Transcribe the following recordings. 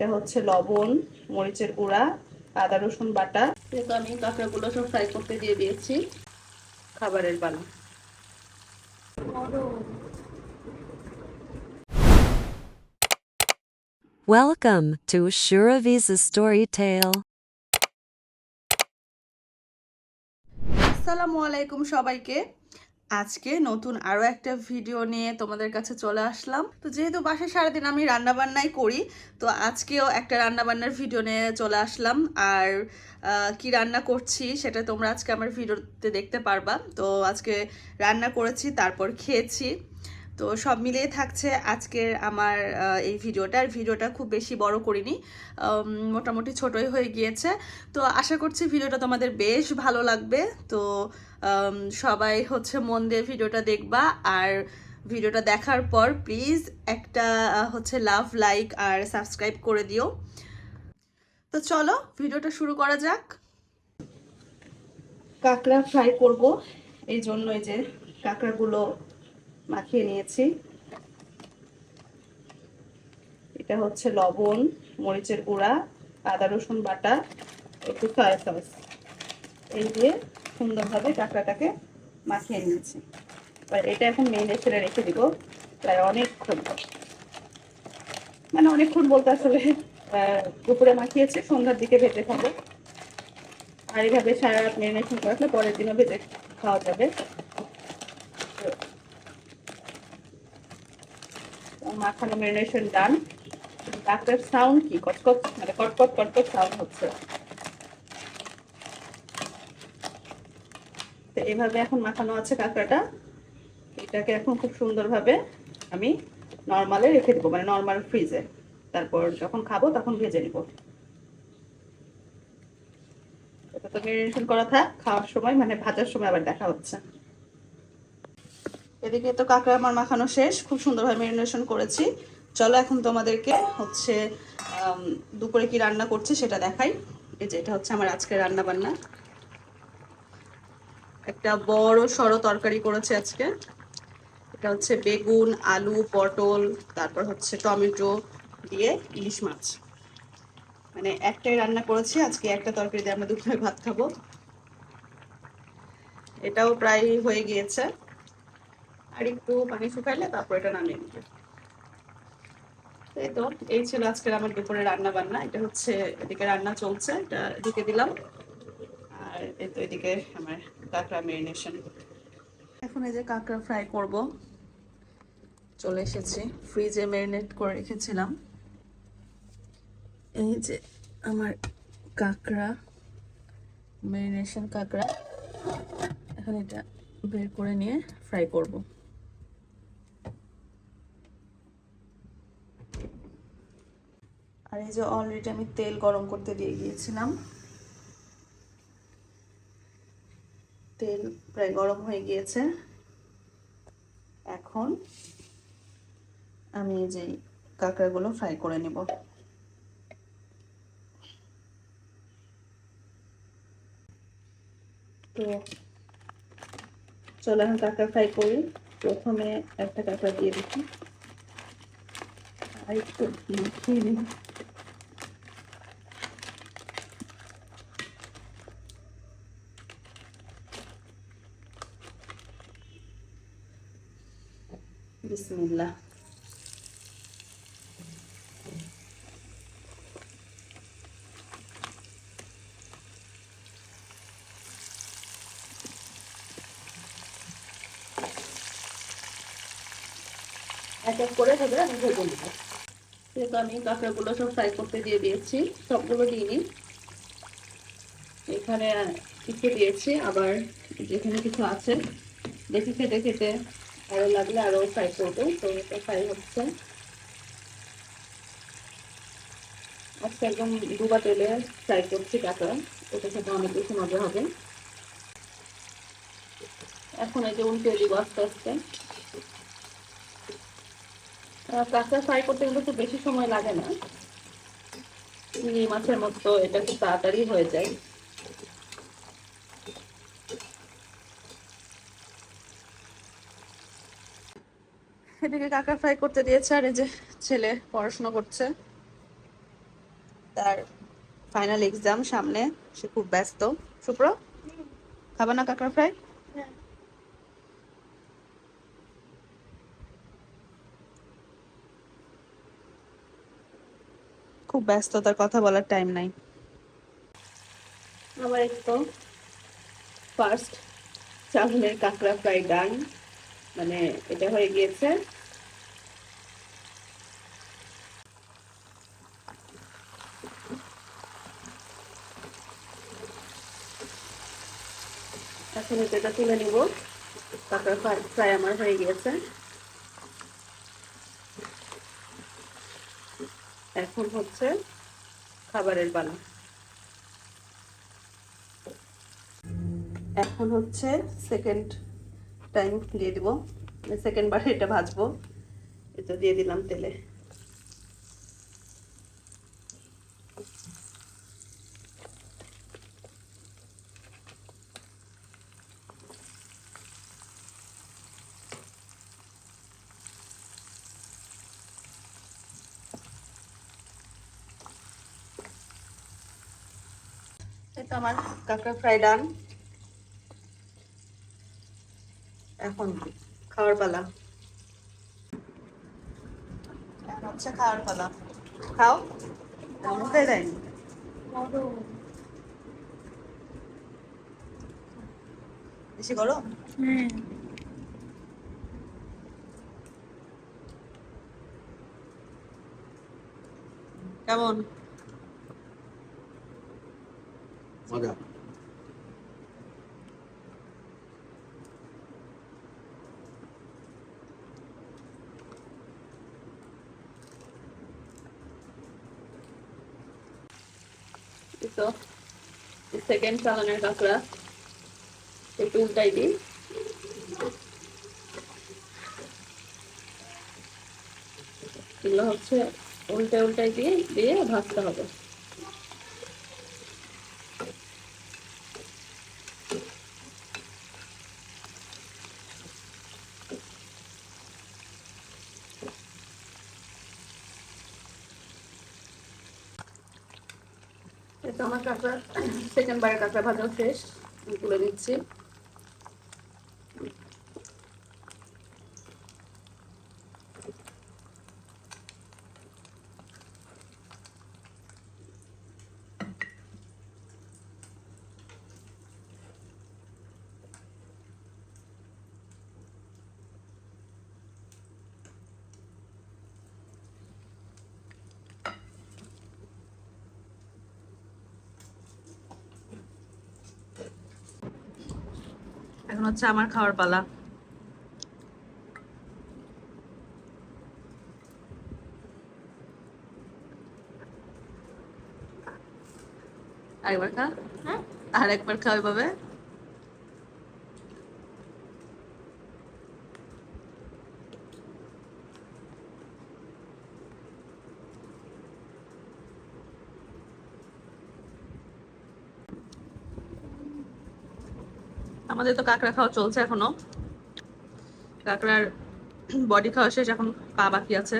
এটা হচ্ছে লবণ মরিচের গুঁড়া আদা রসুন বাটা। যেহেতু আমি কাঁকড়াগুলো সব ফ্রাই করতে দিয়ে দিয়েছি। খাবারের বানা Welcome to Shuravi's Story Tale. আসসালামু আলাইকুম সবাইকে। আজকে নতুন আরও একটা ভিডিও নিয়ে তোমাদের কাছে চলে আসলাম। তো যেহেতু বাসায় সারাদিন আমি রান্নাবান্নাই করি, তো আজকেও একটা রান্নাবান্নার ভিডিও নিয়ে চলে আসলাম। আর কি রান্না করছি সেটা তোমরা আজকে আমার ভিডিওতে দেখতে পারবা। তো আজকে রান্না করেছি, তারপর খেয়েছি। তো সব মিলিয়ে থাকছে আজকের আমার এই ভিডিওটা। আর ভিডিওটা খুব বেশি বড় করিনি মোটামুটি ছোটই হয়ে গিয়েছে। তো আশা করছি ভিডিওটা তোমাদের বেশ ভালো লাগবে। তো সবাই হচ্ছে মন দিয়ে ভিডিওটা দেখবা। আর ভিডিওটা দেখার পর প্লিজ একটা হচ্ছে লাভ, লাইক আর সাবস্ক্রাইব করে দিও। তো চলো ভিডিওটা শুরু করা যাক। কাঁকড়া ফ্রাই করব। এই জন্য এই যে কাঁকড়াগুলো মাখিয়ে নিয়েছি। এটা হচ্ছে লবণ, মরিচের গুঁড়া, আদা, রসুন বাটা, একটু সয়া সস এই দিয়ে সুন্দরভাবে কাঁকড়াটাকে মাখিয়ে নিয়েছি। এবার এটা এখন মেনে ছেড়ে রেখে দিব প্রায় অনেকক্ষণ। মানে অনেকক্ষণ বলতে আসলে দুপুরে মাখিয়েছি, সন্ধ্যার দিকে ভেজে খাব। আর এইভাবে সারা রাত মেরিনেশন করে পরের দিনও ভেজে খাওয়া যাবে। মাখানো মেরিনেশন ডান কাঁকড়ার সাউন্ড কি? কটকট মানে কটকট কটকট সাউন্ড হচ্ছে। তো এইভাবে এখন মাখানো আছে কাঁকড়াটা। এটাকে এখন খুব সুন্দরভাবে আমি নর্মালে রেখে দেবো মানে নর্মাল ফ্রিজে তারপর যখন খাব তখন ভেজে নিব। এটা তো মেরিনেশন করা থাক, খাওয়ার সময় মানে ভাজার সময় আবার দেখা হচ্ছে। এদিকে তো কাঁকড়া আমার মাখানো শেষ। খুব সুন্দরভাবে মেরিনেশন করেছি। চলো এখন তোমাদেরকে হচ্ছে দুপুরে কি রান্না করছি সেটা দেখাই। এই যে এটা হচ্ছে আমার আজকে রান্না বান্না একটা বড় সড়ো তরকারি করেছে আজকে। এটা হচ্ছে বেগুন, আলু, পটল, তারপর হচ্ছে টমেটো দিয়ে ইলিশ মাছ। মানে একটাই রান্না করেছি, আজকে একটা তরকারি দিয়ে আমরা দুপুরে ভাত খাব। এটাও প্রায় হয়ে গিয়েছে। আর একটু পানি শুকাইলে তারপর এটা নামিয়ে নিবে। এই তো, এই ছিল আজকের আমার দুপুরে রান্না বান্না এটা হচ্ছে এদিকে রান্না চলছে, এটা এদিকে দিলাম। আর এই তো এদিকে আমার কাঁকড়া মেরিনেশন এখন এই যে কাঁকড়া ফ্রাই করব। চলে এসেছি ফ্রিজে মেরিনেট করে রেখেছিলাম। এই যে আমার কাঁকড়া মেরিনেশন কাঁকড়া। এখন এটা বের করে নিয়ে ফ্রাই করব। যে অলরেডি আমি তেল গরম করতে দিয়ে গিয়েছিলাম। তেল প্রায় গরম হয়ে গিয়েছে। এখন আমি যে কাঁকড়াগুলো ফ্রাই করে নেব। তো চলো এখন কাঁকড়া ফ্রাই করি। প্রথমে একটা কাঁকড়া দিয়ে দিচ্ছি আর একটু হবে, আমি ভেজে নেব। যেহেতু আমি কাঁকড়াগুলো সব ফ্রাই করতে দিয়ে দিয়েছি, সবগুলো দিইনি এখানে কিছু দিয়েছি, আবার যেখানে কিছু আছে, দেখে খেতে খেতে আরও লাগলে আরও ফ্রাই করব তো এটা ফ্রাই হচ্ছে। আজকে একদম ডুবা তেলে ফ্রাই করছি কাঁকড়া এটা খেতে অনেক বেশি মজা হবে। এখন এই যে উল্টে দিব আস্তে আস্তে কাঁকড়া ফ্রাই করতে কিন্তু খুব বেশি সময় লাগে না। মাছের মতো এটা খুব তাড়াতাড়ি হয়ে যায়। এদিকে কাঁকড়া ফ্রাই করতে দিয়েছে আর এই যে ছেলে পড়াশোনা করছে। তার ফাইনাল এক্সাম সামনে, সে খুব ব্যস্ত। সুপ্র খাবা না কাঁকড়া ফ্রাই খুব ব্যস্ত তার কথা বলার টাইম নাই। আমার একটু ফার্স্ট চাউলের কাঁকড়া ফ্রাই ডান মানে এটা হয়ে গিয়েছে। এখন এটা তুলে নিব। কাঁকড়া ফ্রাই আমার হয়ে গিয়েছে। এখন হচ্ছে খাবারের পালা। এখন হচ্ছে সেকেন্ড টাইম দিয়ে দিব। সেকেন্ড বার এটা ভাজবো। এটা দিয়ে দিলাম তেলে। এটা আমার কাঁকড়া ফ্রাই ডান। এখন খাওয়ার পালা। এখন হচ্ছে খাওয়ার পালা। খাও। মুখে দেয়নি বেশি গরম? কেমন? মজা। তো সেকেন্ড চালানের কাঁকড়া একটু উল্টাই দিই এগুলো হচ্ছে উল্টে উল্টাই দিয়ে দিয়ে ভাজতে হবে। কাঁকড়া সেকেন্ড বারের কাঁকড়া ভাজা শেষ তুলে নিচ্ছি। এখন হচ্ছে আমার খাওয়ার পালা। আরেকবার খা। আর একবার খাওয়াই ওইভাবে। আমাদের তো কাঁকড়া খাওয়া চলছে এখনও। কাঁকড়ার বডি খাওয়া শেষ এখন পা বাকি আছে।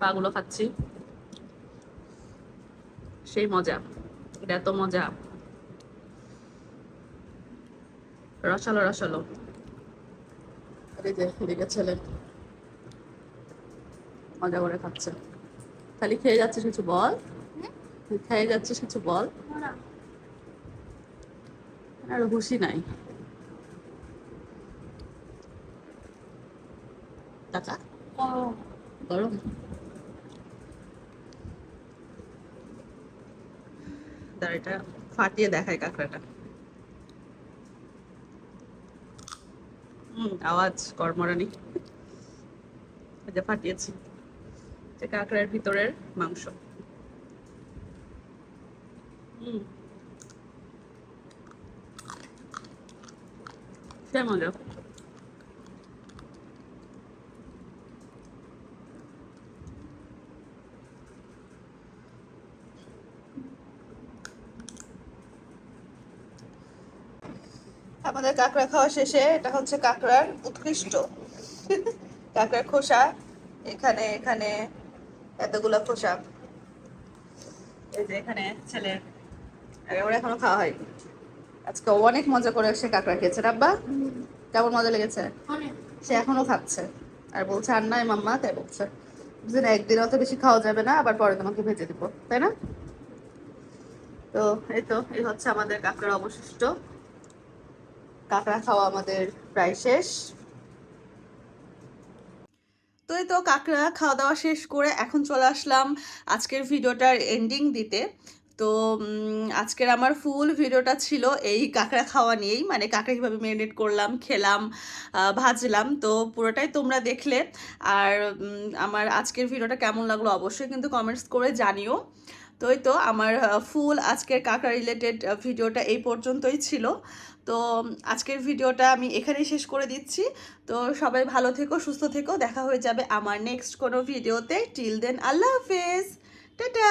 পা গুলো খাচ্ছি। সেই মজা এটা এত মজা। রসালো রসালো। এই যে এদিকে ছেলে। মজা করে খাচ্ছে। খালি খেয়ে যাচ্ছিস কিছু বল? খেয়ে যাচ্ছিস কিছু বল? আর হুশি নাই। টাকা গরম? দাঁড়িটা ফাটিয়ে দেখায় কাঁকড়াটা। হুম আওয়াজ কর্মরানি যে ফাটিয়েছি। কাঁকড়ার ভিতরের মাংস। হুম। মজা আমাদের কাঁকড়া খাওয়া শেষে এটা হচ্ছে কাঁকড়ার উৎকৃষ্ট। কাঁকড়ার খোসা, এখানে এখানে এতগুলা খোসা। এই যে এখানে আর ওর এখনও খাওয়া হয়নি। আজকে অনেক মজা করে সে কাঁকড়া খেয়েছে। রাব্বা কেমন মজা লেগেছে? সে এখনও খাচ্ছে। আর বলছে আর নাই মাম্মা তাই বলছে। বুঝলেন একদিন অত বেশি খাওয়া যাবে না আবার পরে তোমাকে ভেজে দিব তাই না? তো এই তো এই হচ্ছে আমাদের কাঁকড়ার অবশিষ্ট। কাঁকড়া খাওয়া আমাদের প্রায় শেষ। তো এই তো কাঁকড়া খাওয়া দাওয়া শেষ করে এখন চলে আসলাম আজকের ভিডিওটার এন্ডিং দিতে। তো আজকের আমার ফুল ভিডিওটা ছিল এই কাঁকড়া খাওয়া নিয়েই। মানে কাঁকড়া কীভাবে ম্যারিনেট করলাম, খেলাম ভাজলাম। তো পুরোটাই তোমরা দেখলে। আর আমার আজকের ভিডিওটা কেমন লাগল অবশ্যই কিন্তু কমেন্টস করে জানিও। তো এই তো আমার ফুল আজকের কাঁকড়া রিলেটেড ভিডিওটা এই পর্যন্তই ছিল। তো আজকের ভিডিওটা আমি এখানেই শেষ করে দিচ্ছি। তো সবাই ভালো থেকো, সুস্থ থেকো। দেখা হয়ে যাবে আমার নেক্সট কোনো ভিডিওতে। টিল দেন আল্লাহ হাফেজ। টাটা!